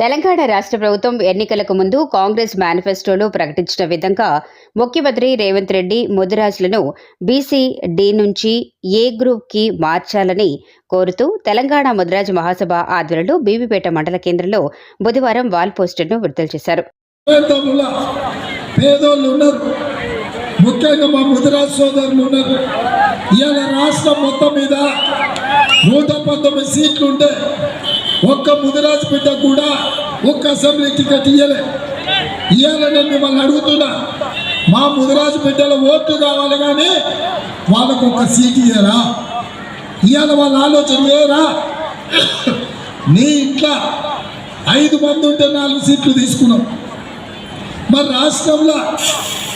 తెలంగాణ రాష్ట్ర ప్రభుత్వం ఎన్నికలకు ముందు కాంగ్రెస్ మేనిఫెస్టోలో ప్రకటించిన విధంగా ముఖ్యమంత్రి రేవంత్ రెడ్డి ముదిరాజులను బీసీ డి నుంచి ఏ గ్రూప్కి మార్చాలని కోరుతూ తెలంగాణ ముదిరాజ్ మహాసభ ఆధ్వర్యంలో బీబీపేట మండల కేంద్రంలో బుధవారం వాల్ పోస్టర్ను విడుదల చేశారు. ముఖ్యంగా మా ముదిరాజ్ సోదరులు ఉన్నారు. ఇవాళ రాష్ట్రం మొత్తం మీద నూట పంతొమ్మిది సీట్లు ఉంటే ఒక్క ముదిరాజు బిడ్డ కూడా ఒక్క అసెంబ్లీ టికెట్ ఇయ్యలే. ఇయ్యాలని నేను మిమ్మల్ని అడుగుతున్నా. మా ముదిరాజు బిడ్డల ఓట్లు కావాలి కానీ వాళ్ళకు ఒక సీట్ ఇయ్యరా? ఇవాళ వాళ్ళ ఆలోచన చేయరా నీ ఇంట్లో ఐదు మంది ఉంటే నాలుగు సీట్లు తీసుకున్నాం. మరి రాష్ట్రంలో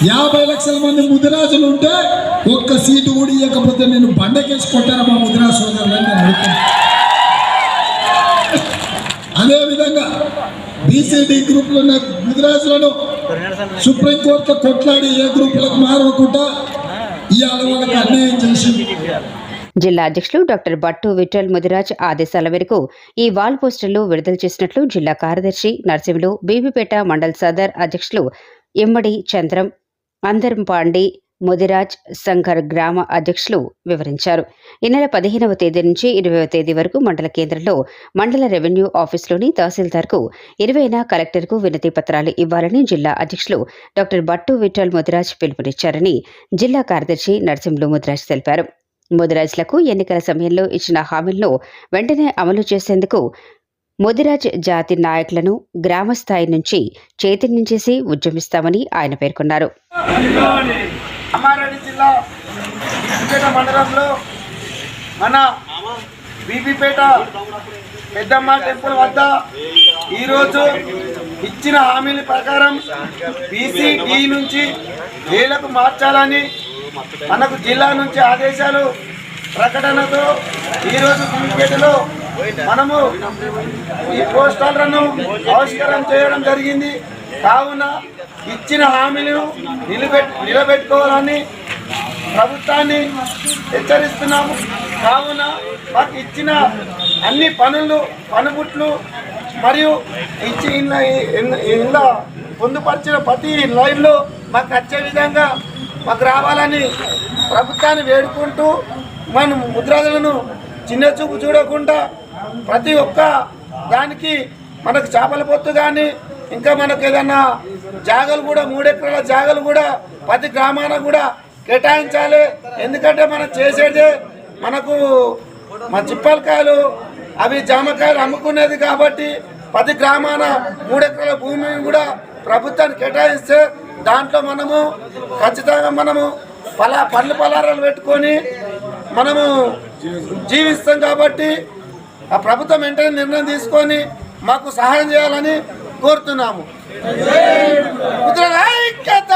యాభై లక్షల మంది ముదిరాజులు ఉంటే ఒక్క సీటు కూడా ఇవ్వకపోతే నేను బండకేసి కొట్టాను మా ముదిరాజు సోదరులని నేను అడుగుతాను అదేవిధంగా బీసీడీ గ్రూపులో ఉన్న ముదిరాజులను సుప్రీంకోర్టులో కొట్లాడి ఏ గ్రూపులకు మారవకుండా ఇవాళ వాళ్ళకి అన్యాయం చేసింది. జిల్లా అధ్యక్షులు డాక్టర్ బట్టు విఠల్ ముదిరాజ్ ఆదేశాల మేరకు ఈ వాల్ పోస్టర్లు విడుదల చేసినట్లు జిల్లా కార్యదర్శి నర్సింహులు బీబీపేట మండల్ సదర్ అధ్యక్షులు ఇమ్మడి చంద్రం అందరం పాండి ముదిరాజ్ సంఘర్ గ్రామ అధ్యక్షులు వివరించారు. ఈ నెల పదిహేనవ తేదీ నుంచి ఇరవైవ తేదీ వరకు మండల కేంద్రంలో మండల రెవెన్యూ ఆఫీసులోని తహసీల్దార్కు ఇరవైన కలెక్టర్కు వినతి పత్రాలు ఇవ్వాలని జిల్లా అధ్యక్షులు డాక్టర్ బట్టు విఠల్ ముదిరాజ్ పిలుపునిచ్చారని జిల్లా కార్యదర్శి నరసింహులు ముదిరాజ్ తెలిపారు. మోదిరాజ్లకు ఎన్నికల సమయంలో ఇచ్చిన హామీలను వెంటనే అమలు చేసేందుకు ముదిరాజ్ జాతి నాయకులను గ్రామ స్థాయి నుంచి చైతన్యం చేసి ఉద్యమిస్తామని ఆయన పేర్కొన్నారు. అమ్మారెడ్డి జిల్లా బీబీపేట మండలంలో మన బీబీపేట పెద్దమ్మ టెంపుల్ వద్ద ఈరోజు ఇచ్చిన హామీల ప్రకారం బీసీడీ నుంచి ఏలకు మార్చాలని మనకు జిల్లా నుంచి ఆదేశాలు ప్రకటనతో ఈరోజు బీబీపేటలో మనము ఈ పోస్టర్లను ఆవిష్కరణ చేయడం జరిగింది. కావున ఇచ్చిన హామీలను నిలబెట్ నిలబెట్టుకోవాలని ప్రభుత్వాన్ని హెచ్చరిస్తున్నాము. కావున మాకు ఇచ్చిన అన్ని పనులు పనిముట్లు మరియు ఇచ్చి ఇలా పొందుపరిచిన ప్రతి లైన్లో మాకు వచ్చే విధంగా మాకు రావాలని ప్రభుత్వాన్ని వేడుకుంటూ మనం ముద్రలను చిన్న చూపు చూడకుండా ప్రతి ఒక్క దానికి మనకు చేపల పొత్తు కానీ ఇంకా మనకు ఏదన్నా జాగలు కూడా మూడెకరాల జాగలు కూడా ప్రతి గ్రామాన కూడా కేటాయించాలి. ఎందుకంటే మనం చేసేదే మనకు మా చిప్పలకాయలు అవి జామకాయలు అమ్ముకునేది కాబట్టి ప్రతి గ్రామాన మూడెకరాల భూమిని కూడా ప్రభుత్వాన్ని కేటాయిస్తే దాంట్లో మనము ఖచ్చితంగా మనము పలా పండ్లు పలారాలు పెట్టుకొని మనము జీవిస్తాం కాబట్టి ఆ ప్రభుత్వం వెంటనే నిర్ణయం తీసుకొని మాకు సహాయం చేయాలని కోరుతున్నాము. ఐక్యత.